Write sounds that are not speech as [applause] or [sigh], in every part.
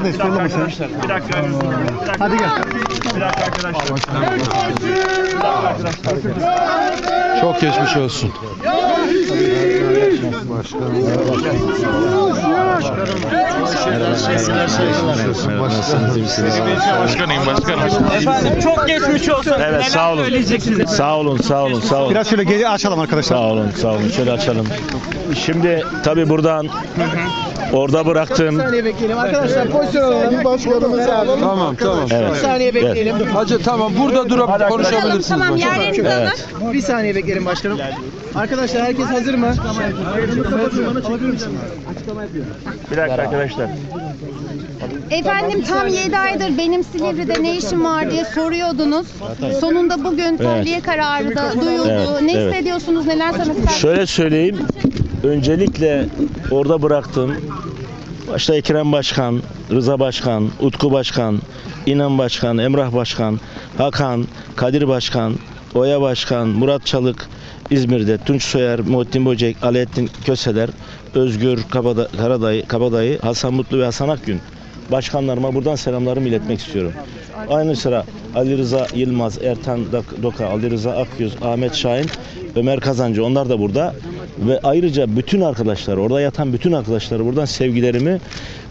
Mısın? Bir dakika. Bir dakika. Hadi gel. Bir dakika arkadaşlar. Bir dakika arkadaşlar. Çok geçmiş olsun. Başkanıyım başkanım. Efendim çok geçmiş olsun. Evet, sağ olun. Sağ olun, sağ olun, sağ olun. Biraz şöyle geri açalım arkadaşlar. Sağ olun, sağ olun. Şöyle açalım. Şimdi tabii buradan orada bıraktığım saniye bekleyelim arkadaşlar pozisyon alalım. Başkanımızı alalım. Tamam tamam. Bir evet. saniye bekleyelim. Hacı tamam burada durup konuşabilirsiniz. Tamam başkanım. yerlerinizi alın. Evet. Bir saniye bekleyelim başkanım. Arkadaşlar herkes hazır mı? Bir dakika arkadaşlar. Efendim tam 7 aydır benim Silivri'de ne işim var diye soruyordunuz. Sonunda bugün tahliye kararı da duyuldu. Evet, Ne evet. hissediyorsunuz? Neler istersiniz? Şöyle söyleyeyim. Öncelikle orada bıraktım. Başta Ekrem Başkan, Rıza Başkan, Utku Başkan, İnan Başkan, Emrah Başkan, Hakan, Kadir Başkan, Oya Başkan, Murat Çalık, İzmir'de Tunç Soyer, Muhittin Böcek, Alaaddin Köseler, Özgür Kabada, Karadayı, Kabadayı, Hasan Mutlu ve Hasan Akgün başkanlarıma buradan selamlarımı iletmek istiyorum. Aynı sıra Ali Rıza Yılmaz, Ertan Doka, Ali Rıza Akyüz, Ahmet Şahin, Ömer Kazancı onlar da burada. Ve ayrıca bütün arkadaşlar, orada yatan bütün arkadaşlara buradan sevgilerimi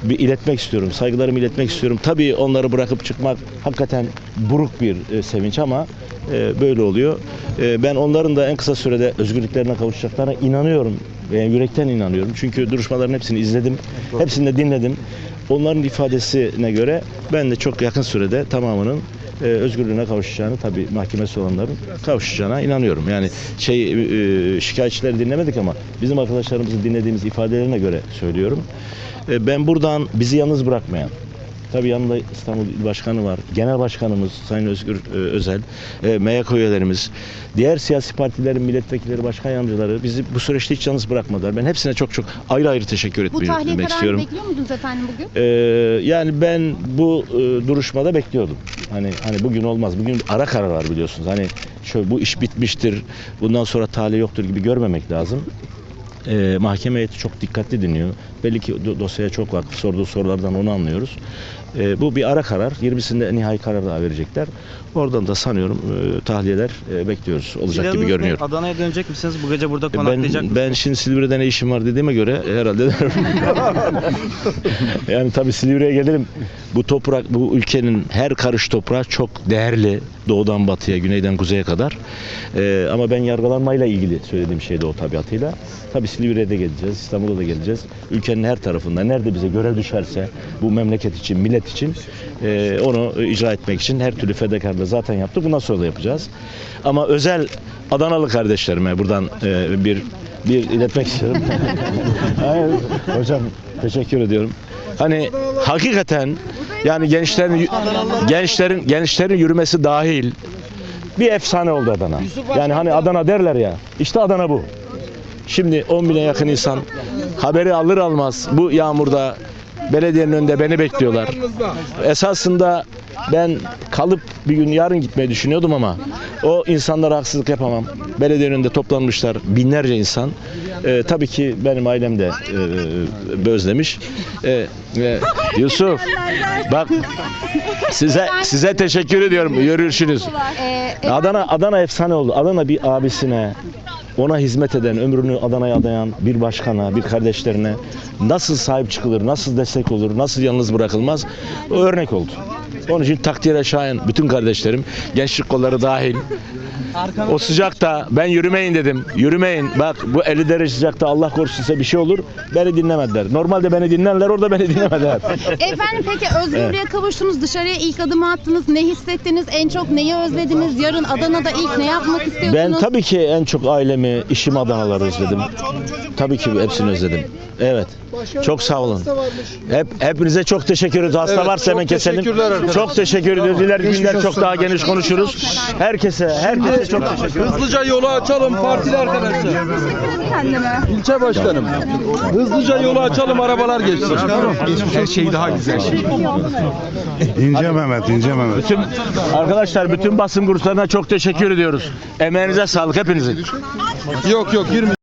bir iletmek istiyorum. Saygılarımı iletmek istiyorum. Tabii onları bırakıp çıkmak hakikaten buruk bir e, sevinç ama e, böyle oluyor. E, ben onların da en kısa sürede özgürlüklerine kavuşacaklarına inanıyorum. ve yürekten inanıyorum. Çünkü duruşmaların hepsini izledim. Hepsini de dinledim. Onların ifadesine göre ben de çok yakın sürede tamamının e, özgürlüğüne kavuşacağını tabii mahkemesi olanların kavuşacağına inanıyorum. Yani şey e, şikayetçileri dinlemedik ama bizim arkadaşlarımızın dinlediğimiz ifadelerine göre söylüyorum. E, ben buradan bizi yalnız bırakmayan Tabii yanında İstanbul İl Başkanı var. Genel Başkanımız Sayın Özgür e, Özel, e, MYK üyelerimiz, diğer siyasi partilerin milletvekilleri, başkan yardımcıları bizi bu süreçte hiç yalnız bırakmadılar. Ben hepsine çok çok ayrı ayrı teşekkür Bu etmeyi tahliye etmek kararını istiyorum. bekliyor muydunuz efendim bugün? Ee, yani ben bu e, duruşmada bekliyordum. Hani hani bugün olmaz. Bugün ara karar var biliyorsunuz. Hani şöyle bu iş bitmiştir. Bundan sonra tahliye yoktur gibi görmemek lazım. Ee, mahkeme heyeti çok dikkatli dinliyor. Belli ki do- dosyaya çok vakıf. Sorduğu sorulardan onu anlıyoruz. Ee, bu bir ara karar. 20'sinde nihai karar daha verecekler. Oradan da sanıyorum e, tahliyeler e, bekliyoruz. Olacak gibi görünüyor. Adana'ya dönecek misiniz? Bu gece burada Ben, konaklayacak mısınız? ben şimdi Silivri'de ne işim var dediğime göre herhalde derim. [laughs] yani tabii Silivri'ye gelirim. Bu toprak, bu ülkenin her karış toprağı çok değerli. Doğudan batıya, güneyden kuzeye kadar. Ee, ama ben yargılanmayla ilgili söylediğim şey de o tabiatıyla. Tabii Silivri'ye de geleceğiz, İstanbul'a da geleceğiz. Ülkenin her tarafında nerede bize görev düşerse bu memleket için, millet için e, onu icra etmek için her türlü fedakarlığı zaten yaptık. Bundan sonra da yapacağız. Ama özel Adanalı kardeşlerime buradan e, bir bir iletmek istiyorum. [laughs] Hayır, hocam teşekkür ediyorum. Hani hakikaten yani gençlerin gençlerin gençlerin yürümesi dahil bir efsane oldu Adana. Yani hani Adana derler ya. işte Adana bu. Şimdi 10 bine yakın insan haberi alır almaz bu yağmurda belediyenin önünde beni bekliyorlar. Esasında ben kalıp bir gün yarın gitmeyi düşünüyordum ama o insanlara haksızlık yapamam. Belediyenin önünde toplanmışlar binlerce insan. Ee, tabii ki benim ailem de e, özlemiş. Ee, e, Yusuf bak size size teşekkür ediyorum. Görüşürüz. Ee, Adana Adana efsane oldu. Adana bir abisine ona hizmet eden, ömrünü Adana'ya adayan bir başkana, bir kardeşlerine nasıl sahip çıkılır, nasıl destek olur, nasıl yalnız bırakılmaz o örnek oldu. Onun için takdire şayan bütün kardeşlerim, gençlik kolları dahil. O sıcakta ben yürümeyin dedim. Yürümeyin. Bak bu 50 derece sıcakta Allah korusun size bir şey olur. Beni dinlemediler. Normalde beni dinlerler orada beni [laughs] dinlemediler. efendim peki özgürlüğe kavuştunuz. Dışarıya ilk adımı attınız. Ne hissettiniz? En çok neyi özlediniz? Yarın Adana'da ilk ne yapmak istiyorsunuz? Ben tabii ki en çok ailemi, işimi Adanaları özledim. Tabii ki hepsini özledim. Evet. Çok sağ olun. Hep hepinize çok teşekkür ediyoruz. Hasta Evet, varsa çok hemen keselim. teşekkürler arkadaşlar. Çok teşekkür ediyoruz. İleriki günler çok daha geniş konuşuruz. Herkese, herkese çok teşekkür ederim. Hızlıca yolu açalım partili arkadaşlar. İlçe başkanım. Hızlıca yolu açalım arabalar geçsin. Her şey daha güzel. İnce Mehmet, ince Mehmet. Bütün arkadaşlar bütün basın kurslarına çok teşekkür ediyoruz. Emeğinize sağlık hepinizin. Yok yok girme.